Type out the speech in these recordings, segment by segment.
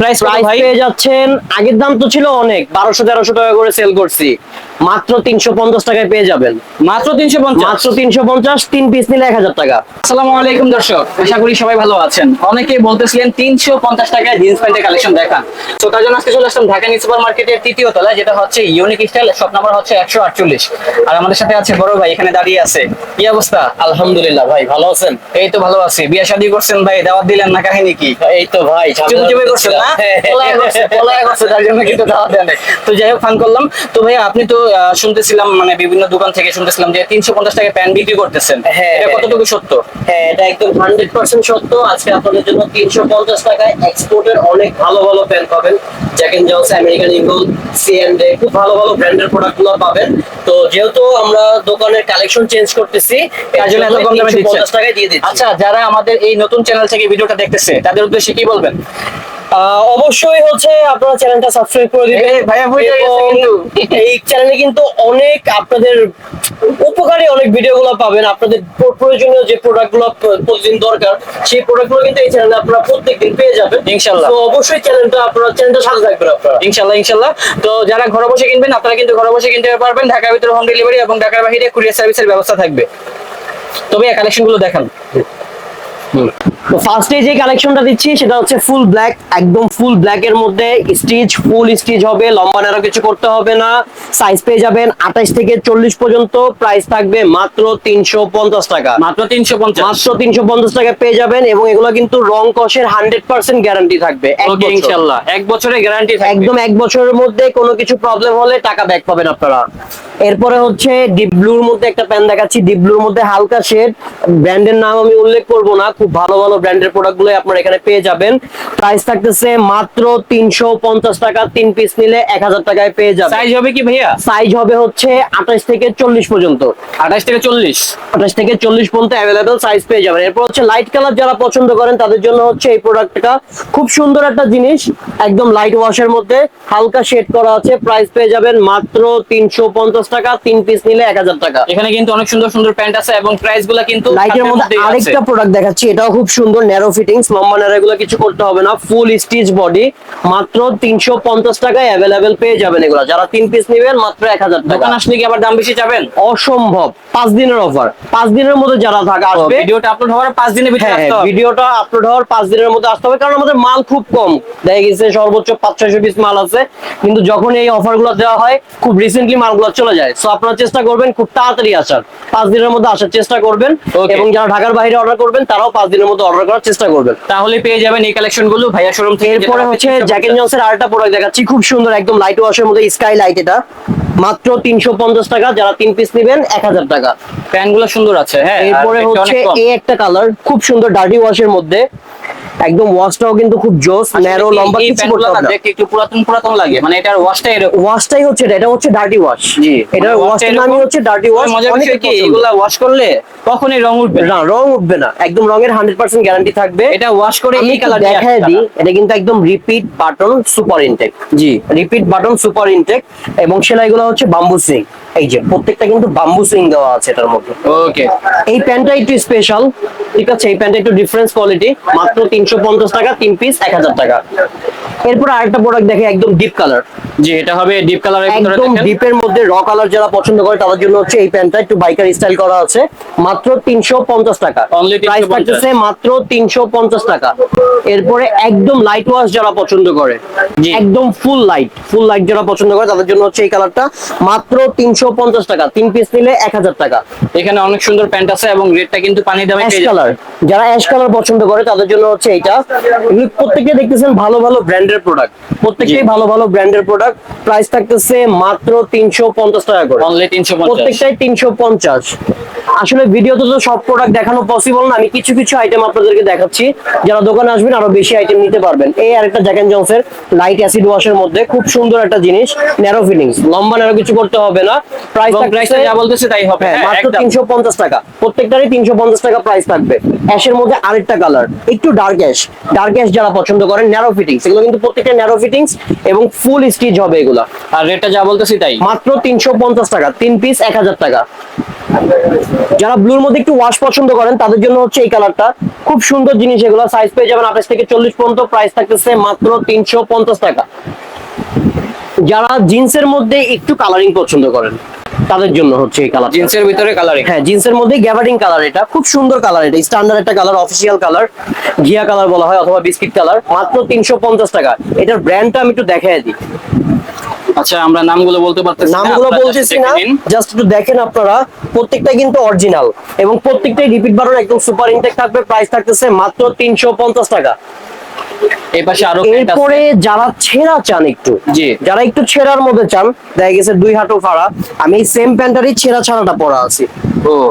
Price price পেয়ে যাচ্ছেন আগের দাম তো ছিল অনেক বারোশো তেরোশো টাকা করে সেল করছি। মাত্র তিনশো পঞ্চাশ টাকায় পেয়ে যাবেন। মাত্র তিনশো পঞ্চাশ? মাত্র তিনশো পঞ্চাশ তিন পিস নিলে এক হাজার টাকা। আসসালামু আলাইকুম দর্শক আশা করি সবাই ভালো আছেন। অনেকেই বলতেছিলেন তিনশো পঞ্চাশ টাকায় জিন্স প্যান্টের কালেকশন দেখান তো তার জন্য আজকে চলে আসলাম ঢাকা নিউ সুপার মার্কেটের তৃতীয় তলায় যেটা হচ্ছে ইউনিক স্টাইল শপ নাম্বার হচ্ছে একশো আটচল্লিশ। আর আমাদের সাথে আছে বড় ভাই এখানে দাঁড়িয়ে আছে। কি অবস্থা? আলহামদুলিল্লাহ ভাই ভালো আছেন? এই তো ভালো আছি। বিয়ে শাদী করছেন ভাই দাওয়াত দিলেন না কাহিনী কি? এই তো ভাই চুপি চুপি করছেন না? পলায়া করছে, পলায়া করছে, তার জন্য কিন্তু দাওয়াত দেন নাই। তো যাই হোক ফান করলাম। তো ভাই আপনি তো শুনতেছিলাম মানে বিভিন্ন দোকান থেকে শুনতেছিলাম যে তিনশো পঞ্চাশ প্যান্ট বিক্রি করতেছেন। হ্যাঁ, এটা হ্যাঁ। কতটুকু সত্য? হ্যাঁ এটা একদম হান্ড্রেড পার্সেন্ট সত্য। আজকে আপনাদের জন্য তিনশো পঞ্চাশ টাকায় এক্সপোর্টের অনেক ভালো ভালো প্যান্ট পাবেন। Jack and Jones American Eagle খুব ভালো ভালো ব্র্যান্ডের প্রোডাক্টগুলো পাবেন। তো যেহেতু আমরা দোকানের কালেকশন চেঞ্জ করতেছি তার জন্য এত কম দামে দিচ্ছেন। পঞ্চাশ টাকায় দিয়ে দিচ্ছি। আচ্ছা যারা আমাদের এই নতুন চ্যানেল থেকে ভিডিওটা দেখতেছে তাদের উদ্দেশ্যে কি বলবেন? অবশ্যই হচ্ছে আপনারা চ্যানেলটা সাবস্ক্রাইব করে দিবেন। এই ভাইয়া হয়ে গেছে কিন্তু। এই চ্যানেলে কিন্তু অনেক আপনাদের উপকারী অনেক ভিডিওগুলো পাবেন। আপনাদের প্রয়োজনীয় যে প্রোডাক্টগুলো প্রতিদিন দরকার সেই প্রোডাক্টগুলো কিন্তু এই চ্যানেলে আপনারা প্রত্যেকদিন পেয়ে যাবেন। ইনশাল্লাহ। তো অবশ্যই চ্যানেলটা আপনারা চ্যানেলটা সাথে থাকবেন আপনারা। ইনশাল্লাহ ইনশাল্লাহ। তো যারা ঘরে বসে কিনবেন আপনারা কিন্তু ঘরে বসে কিনতে পারবেন। ঢাকার ভিতরে হোম ডেলিভারি এবং ঢাকার বাইরে কুরিয়ার সার্ভিসের ব্যবস্থা থাকবে। তবে এই কালেকশনগুলো দেখান। তো ফার্স্টে যে কালেকশনটা দিচ্ছি সেটা হচ্ছে ফুল ব্ল্যাক একদম ফুল ব্ল্যাক এর মধ্যে স্টিচ ফুল স্টিচ হবে লম্বা কিছু করতে হবে না। সাইজ পেয়ে যাবেন আঠাশ থেকে চল্লিশ পর্যন্ত প্রাইস থাকবে মাত্র তিনশো পঞ্চাশ টাকা। মাত্র তিনশো পঞ্চাশ। মাত্র তিনশো পঞ্চাশ টাকা পেয়ে যাবেন এবং এগুলো কিন্তু রং কষের হান্ড্রেড পার্সেন্ট গ্যারান্টি থাকবে ওকে বছর। ইনশাল্লাহ। এক বছরের গ্যারান্টি একদম এক বছরের মধ্যে কোনো কিছু প্রবলেম হলে টাকা ব্যাক পাবেন আপনারা। এরপরে হচ্ছে ডিপ ব্লুর মধ্যে একটা প্যান দেখাচ্ছি। ডিপ ব্লুর মধ্যে হালকা শেড ব্র্যান্ডের নাম আমি উল্লেখ করব না। খুব ভালো ভালো ব্র্যান্ডের প্রোডাক্টগুলো আপনারা এখানে পেয়ে যাবেন। প্রাইস থাকতেছে মাত্র তিনশো পঞ্চাশ টাকা তিন পিস নিলে এক হাজার টাকায় পেয়ে যাবেন। সাইজ হবে কি ভাইয়া? সাইজ হবে হচ্ছে আঠাশ থেকে চল্লিশ পর্যন্ত। আঠাশ থেকে চল্লিশ? আঠাশ থেকে চল্লিশ পর্যন্ত অ্যাভেলেবেল সাইজ পেয়ে যাবেন। এরপর হচ্ছে লাইট কালার যারা পছন্দ করেন তাদের জন্য হচ্ছে এই প্রোডাক্টটা খুব সুন্দর একটা জিনিস একদম লাইট ওয়াশের মধ্যে হালকা শেড করা আছে। প্রাইস পেয়ে যাবেন মাত্র তিনশো পঞ্চাশ টাকা তিন পিস নিলে এক হাজার টাকা। এখানে কিন্তু অনেক সুন্দর সুন্দর প্যান্ট আছে এবং প্রাইসগুলা কিন্তু লাইটের মধ্যে আরেকটা প্রোডাক্ট দেখাচ্ছি এটাও খুব সুন্দর ন্যারো ফিটিংস লম্বা ন্যারো এগুলো কিছু করতে হবে না ফুল স্টিচ বডি মাত্র তিনশো পঞ্চাশ টাকায় অ্যাভেলেবেল পেয়ে যাবেন এগুলো। যারা তিন পিস নেবেন মাত্র এক হাজার টাকা। আসলে কি আবার দাম বেশি চাবেন অসম্ভব। পাঁচ দিনের অফার পাঁচ দিনের মধ্যে যারা থাকা আসবে ভিডিওটা আপলোড হওয়ার পাঁচ দিনের ভিতরে হ্যাঁ হবে। ভিডিওটা আপলোড হওয়ার পাঁচ দিনের মধ্যে আসতে হবে কারণ আমাদের মাল খুব কম। দেখা গেছে সর্বোচ্চ পাঁচ ছয়শো পিস মাল আছে। কিন্তু যখন এই অফারগুলো দেওয়া হয় খুব রিসেন্টলি মালগুলো চলে যায়। সো আপনারা চেষ্টা করবেন খুব তাড়াতাড়ি আসার। পাঁচ দিনের মধ্যে আসার চেষ্টা করবেন। এবং যারা ঢাকার বাইরে অর্ডার করবেন তারাও পাঁচ দিনের মধ্যে অর্ডার করার চেষ্টা করবেন। তাহলে পেয়ে যাবেন এই কালেকশনগুলো ভাইয়া শোরুম থেকে এরপরে হচ্ছে জ্যাকেট জনসের আরেকটা প্রোডাক্ট দেখাচ্ছি খুব সুন্দর একদম লাইট ওয়াশের মধ্যে স্কাই লাইট এটা। মাত্র তিনশো পঞ্চাশ টাকা যারা তিন পিস নেবেন এক হাজার টাকা। প্যান্টগুলো সুন্দর আছে হ্যাঁ এরপরে হচ্ছে এই একটা কালার খুব সুন্দর ডার্টি ওয়াশের মধ্যে। একদম ওয়াশটাও কিন্তু খুব জোস ন্যারো লম্বা এই কিছু করতে হবে না দেখতে একটু পুরাতন পুরাতন লাগে। মানে এটার ওয়াশটা এরকম। ওয়াশটাই হচ্ছে এটা এটা হচ্ছে ডার্টি ওয়াশ জি এটার ওয়াশটার নামই হচ্ছে ডার্টি ওয়াশ মজার বিষয় কি এগুলা ওয়াশ করলে কখনই রং উঠবে না। রং উঠবে না একদম রঙের হান্ড্রেড পার্সেন্ট গ্যারান্টি থাকবে। এটা ওয়াশ করে এই কালার দেখায় দিই এটা কিন্তু একদম রিপিট বাটন সুপার ইনটেক জি। রিপিট বাটন সুপার ইনটেক এবং সেলাইগুলো হচ্ছে বাম্বু সিং এই যে প্রত্যেকটা কিন্তু বাম্বু সুইং দেওয়া আছে এটার মধ্যে। ওকে এই প্যান্টটা একটু স্পেশাল ঠিক আছে? এই প্যান্টটা একটু ডিফারেন্স কোয়ালিটি মাত্র তিনশো পঞ্চাশ টাকা তিন পিস এক হাজার টাকা। এরপর আরেকটা প্রোডাক্ট দেখে একদম ডিপ কালার জি এটা হবে ডিপ ভিতরে একদম ডিপের মধ্যে র কালার যারা পছন্দ করে তাদের জন্য হচ্ছে এই প্যান্টটা একটু বাইকার স্টাইল করা আছে। মাত্র তিনশো পঞ্চাশ টাকা। Only 350 প্রাইস থাকতেছে মাত্র তিনশো পঞ্চাশ টাকা। এরপরে একদম লাইট ওয়াশ যারা পছন্দ করে জি। একদম ফুল লাইট ফুল লাইট যারা পছন্দ করে তাদের জন্য হচ্ছে এই কালারটা মাত্র তিনশো পঞ্চাশ টাকা। তিন পিস নিলে এক হাজার টাকা। এখানে অনেক সুন্দর প্যান্ট আছে এবং রেটটা কিন্তু পানি দামে অ্যাশ। কালার যারা অ্যাশ কালার পছন্দ করে তাদের জন্য হচ্ছে এটা। এগুলো প্রত্যেকটা দেখতেছেন ভালো ভালো ব্র্যান্ডের প্রোডাক্ট প্রত্যেকটাই ভালো ভালো ব্র্যান্ডের প্রোডাক্ট প্রাইস থাকতেছে মাত্র তিনশো পঞ্চাশ টাকা করে। প্রত্যেকটাই তিনশো পঞ্চাশ। আসলে ভিডিওতে তো সব প্রোডাক্ট দেখানো পসিবল না। আমি কিছু কিছু আইটেম আপনাদেরকে দেখাচ্ছি। যারা দোকানে আসবেন আরও বেশি আইটেম নিতে পারবেন। এই আরেকটা জ্যাক এন্ড জন্সের লাইট অ্যাসিড ওয়াশের মধ্যে খুব সুন্দর একটা জিনিস ন্যারো ফিটিংস লম্বা ন্যারো কিছু করতে হবে না। প্রাইস প্রাইসটা যা বলতেছে তাই হবে। হ্যাঁ হ্যাঁ, মাত্র একদম। তিনশো পঞ্চাশ টাকা। প্রত্যেকটারই তিনশো পঞ্চাশ টাকা প্রাইস থাকবে। অ্যাশের মধ্যে আরেকটা কালার একটু ডার্ক যারা পছন্দ করেন ন্যারো ফিটিংস এগুলো কিন্তু প্রত্যেকটা ন্যারো ফিটিংস এবং ফুল স্টিচ হবে এগুলা। আর রেটটা যা বলতেছি তাই? মাত্র তিনশো পঞ্চাশ টাকা তিন পিস এক হাজার টাকা। যারা ব্লুর মধ্যে একটু ওয়াশ পছন্দ করেন তাদের জন্য হচ্ছে এই কালারটা খুব সুন্দর জিনিস এগুলো সাইজ পেয়ে যাবেন আঠাশ থেকে চল্লিশ পর্যন্ত প্রাইস থাকতেছে মাত্র তিনশো পঞ্চাশ টাকা। যারা জিন্সের মধ্যে একটু কালারিং পছন্দ করেন তাদের জন্য হচ্ছে এই কালার জিন্সের ভিতরে কালারিং হ্যাঁ জিন্সের মধ্যে গ্যাবার্ডিং কালার এটা। খুব সুন্দর কালার এটা। স্ট্যান্ডার্ড একটা কালার অফিসিয়াল কালার ঘিয়া কালার বলা হয় অথবা বিস্কিট কালার মাত্র তিনশো পঞ্চাশ টাকা। এটার ব্র্যান্ডটা আমি একটু দেখাই দিই। আচ্ছা আমরা নামগুলো বলতে পারতেছি নামগুলো বলতেছি না। জাস্ট একটু দেখেন আপনারা। প্রত্যেকটা কিন্তু অরিজিনাল এবং প্রত্যেকটাই রিপিট বারণ একদম সুপার ইনটেক থাকবে। প্রাইস থাকতেছে মাত্র তিনশো পঞ্চাশ টাকা। এই পাশে আরও এরপরে যারা ছেঁড়া চান একটু জি। যারা একটু ছেঁড়ার মধ্যে চান দেখা গেছে দুই হাঁটু ফাড়া আমি সেম প্যান্টারই ছেঁড়া ছাড়াটা পরা আছি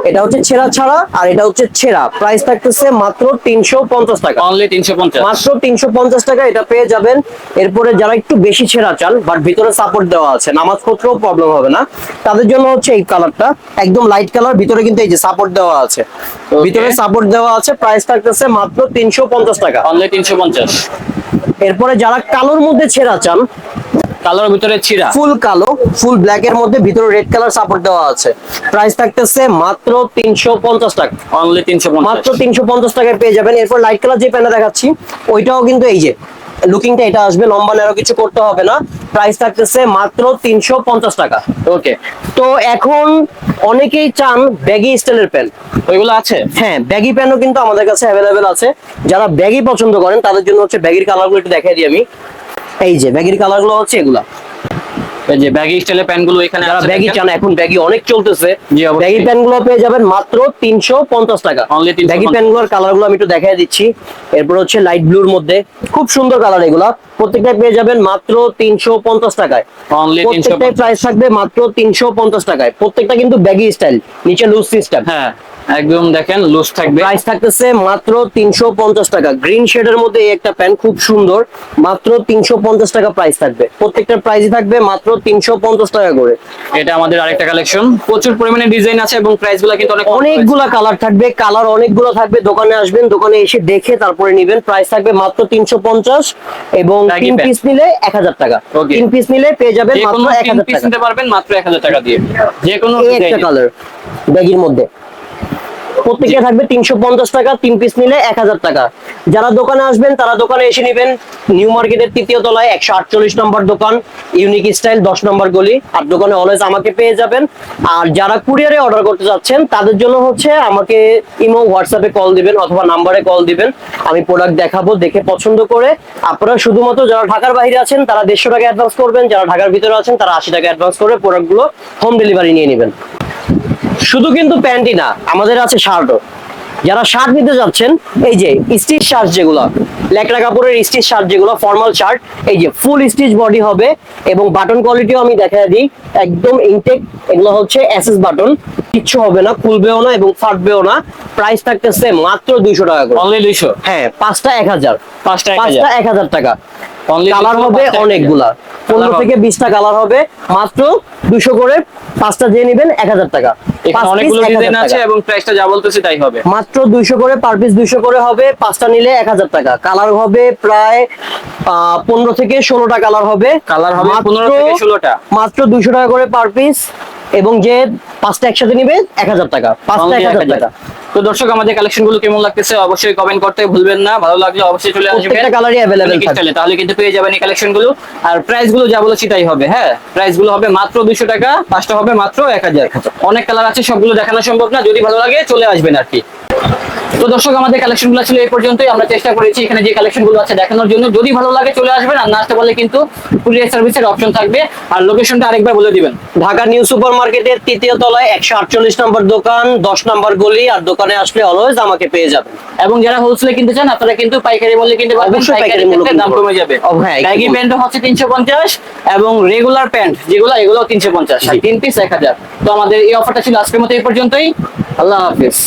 এটা হচ্ছে ছেঁড়া ছাড়া আর এটা হচ্ছে ছেঁড়া। প্রাইস থাকতেছে মাত্র তিনশো পঞ্চাশ টাকা। অনলি তিনশো পঞ্চাশ। মাত্র তিনশো পঞ্চাশ টাকা এটা পেয়ে যাবেন। এরপরে যারা একটু বেশি ছেঁড়া চান বাট ভিতরে সাপোর্ট দেওয়া আছে নামাজ পত্রেও প্রবলেম হবে না। তাদের জন্য হচ্ছে এই কালারটা একদম লাইট কালার ভিতরে কিন্তু এই যে সাপোর্ট দেওয়া আছে। ভিতরে সাপোর্ট দেওয়া আছে প্রাইস থাকতেছে মাত্র তিনশো পঞ্চাশ টাকা। অনলি তিনশো পঞ্চাশ। এরপরে যারা কালোর মধ্যে ছেঁড়া চান কালোর ভিতরে ছিড়া। ফুল কালো ফুল ব্ল্যাক এর মধ্যে ভিতরে রেড কালার সাপোর্ট দেওয়া আছে। প্রাইস থাকতেছে মাত্র তিনশো পঞ্চাশ টাকা। অনলি তিনশো পঞ্চাশ। মাত্র তিনশো পঞ্চাশ টাকায় পেয়ে যাবেন। এরপর লাইট কালার যে প্যান্টটা দেখাচ্ছি ওইটাও কিন্তু এই যে লুকিংটা এটা আসবে লম্বা নেরো কিছু করতে হবে না। প্রাইস থাকতেছে মাত্র তিনশো পঞ্চাশ টাকা। ওকে তো এখন অনেকেই চান ব্যাগি স্টাইলের প্যান্ট ওইগুলো আছে? হ্যাঁ ব্যাগি প্যান্টও কিন্তু আমাদের কাছে অ্যাভেলেবেল আছে। যারা ব্যাগি পছন্দ করেন তাদের জন্য হচ্ছে ব্যাগির কালারগুলো একটু দেখাই দিই আমি। এই যে কালার কালারগুলো হচ্ছে এগুলা। যে ব্যাগি স্টাইলের প্যান্টগুলো এখানে যারা ব্যাগি চান এখন ব্যাগি অনেক চলতেছে। ব্যাগি প্যান্টগুলো পেয়ে যাবেন মাত্র তিনশো পঞ্চাশ টাকা। Only 350 ব্যাগি প্যান্টগুলোর কালারগুলো আমি একটু দেখাই দিচ্ছি। এরপর হচ্ছে লাইট ব্লুর মধ্যে। খুব সুন্দর কালার এগুলা। প্রত্যেকটা পেয়ে যাবেন মাত্র তিনশো পঞ্চাশ টাকায়। অনলি তিনশো প্রত্যেকটাই প্রাইস থাকবে মাত্র তিনশো পঞ্চাশ টাকায়। প্রত্যেকটা কিন্তু ব্যাগি স্টাইল নিচে লুজ সিস্টেম হ্যাঁ একদম দেখেন লুজ থাকবে। প্রাইস থাকতেছে মাত্র তিনশো পঞ্চাশ টাকা। গ্রিন শেডের মধ্যে এই একটা প্যান্ট খুব সুন্দর। মাত্র তিনশো পঞ্চাশ টাকা প্রাইস থাকবে। প্রত্যেকটার প্রাইস থাকবে মাত্র তিনশো পঞ্চাশ টাকা করে। এটা আমাদের আরেকটা কালেকশন প্রচুর পরিমাণে ডিজাইন আছে এবং প্রাইসগুলো কিন্তু অনেক অনেকগুলা কালার থাকবে কালার অনেকগুলো থাকবে। দোকানে আসবেন দোকানে এসে দেখে তারপরে নিবেন। প্রাইস থাকবে মাত্র তিনশো পঞ্চাশ এবং তিন পিস নিলে এক হাজার টাকা। তিন পিস নিলে পেয়ে যাবেন মাত্র এক হাজার পিস টাকা। নিতে পারবেন মাত্র এক হাজার টাকা দিয়ে। যে কোনো একটা কালার ব্যাগির মধ্যে। প্রত্যেকে থাকবে তিনশো পঞ্চাশ টাকা তিন পিস নিলে এক হাজার টাকা। যারা দোকানে আসবেন তারা দোকানে এসে নেবেন। নিউ মার্কেটের তৃতীয় তলায় একশো আটচল্লিশ নম্বর দোকান ইউনিক স্টাইল দশ নম্বর গলি। আর দোকানে অলওয়েজ আমাকে পেয়ে যাবেন। আর যারা কুরিয়ারে অর্ডার করতে যাচ্ছেন তাদের জন্য হচ্ছে আমাকে ইমো হোয়াটসঅ্যাপে কল দিবেন অথবা নাম্বারে কল দিবেন। আমি প্রোডাক্ট দেখাবো দেখে পছন্দ করে। আপনারা শুধুমাত্র যারা ঢাকার বাইরে আছেন তারা দেড়শো টাকা অ্যাডভান্স করবেন। যারা ঢাকার ভিতরে আছেন তারা আশি টাকা অ্যাডভান্স করে প্রোডাক্টগুলো হোম ডেলিভারি নিয়ে নেবেন। শুধু কিন্তু প্যান্টই না আমাদের আছে শার্টও। যারা শার্ট নিতে যাচ্ছেন এই যে স্টিচ শার্ট যেগুলো লেকড়া কাপড়ের স্টিচ শার্ট যেগুলো ফর্মাল শার্ট এই যে ফুল স্টিচ বডি হবে এবং বাটন কোয়ালিটিও আমি দেখা দিই একদম ইনটেক এগুলো হচ্ছে এসএস বাটন কিচ্ছু হবে না খুলবেও না এবং ফাটবেও না প্রাইস থাকতেছে মাত্র দুইশো টাকা করে। অনলি দুইশো? হ্যাঁ পাঁচটা এক হাজার। পাঁচটা পাঁচটা এক হাজার টাকা। কালার হবে অনেকগুলা। পনেরো থেকে বিশটা কালার হবে। মাত্র দুশো করে পাঁচটা দিয়ে নেবেন এক হাজার টাকা। এখানে পাঁচ piece অনেকগুলো 1000 ডিজাইন আছে টাকা। এবং প্রাইসটা যা বলতেছি তাই হবে। মাত্র দুইশো করে পার পিস দুইশো করে হবে পাঁচটা নিলে এক হাজার টাকা। কালার হবে প্রায় পনেরো থেকে ষোলোটা কালার হবে। মাত্র- 15 থেকে 16টা। মাত্র দুইশো টাকা করে পার পিস এবং যে পাঁচটা একসাথে নিবে এক হাজার টাকা। পাঁচটা এক হাজার টাকা। তো দর্শক আমাদের কালেকশনগুলো কেমন লাগতেছে অবশ্যই কমেন্ট করতে ভুলবেন না। ভালো লাগলে অবশ্যই চলে আসবেন। প্রত্যেকটা কালারই থাকবে। তাহলে কিন্তু পেয়ে যাবেন এই কালেকশনগুলো। আর প্রাইসগুলো যা বলেছি তাই হবে হ্যাঁ? প্রাইসগুলো হবে মাত্র দুইশো টাকা পাঁচটা হবে মাত্র এক হাজার। অনেক কালার আছে সবগুলো দেখানো সম্ভব না। যদি ভালো লাগে চলে আসবেন আর কি। তো দর্শক আমাদের কালেকশনগুলো ছিল এই পর্যন্তই। আমরা চেষ্টা করেছি এখানে যে কালেকশনগুলো আছে দেখানোর জন্য। যদি ভালো লাগে চলে আসবেন। আর না আসতে পারলে কিন্তু কুরিয়ার সার্ভিসের অপশন থাকবে। আর লোকেশনটা আরেকবার বলে দিবেন। ঢাকা নিউ সুপার মার্কেটের তৃতীয় তলায় একশো আটচল্লিশ নম্বর দোকান দশ নম্বর গলি আর দোকানে আসলে অলওয়েজ আমাকে পেয়ে যাবেন। এবং যারা হোলসেলে কিনতে চান আপনারা কিন্তু পাইকারি মূল্যে কিনতে পারবেন। পাইকারি মূল্যে দাম কমে যাবে। ব্যাগি প্যান্ট হচ্ছে তিনশো পঞ্চাশ এবং রেগুলার প্যান্ট যেগুলো এগুলো তিনশো পঞ্চাশ। তিন পিস এক হাজার। তো আমাদের এই অফারটা ছিল আজকের মতো এই পর্যন্তই। আল্লাহ হাফিজ।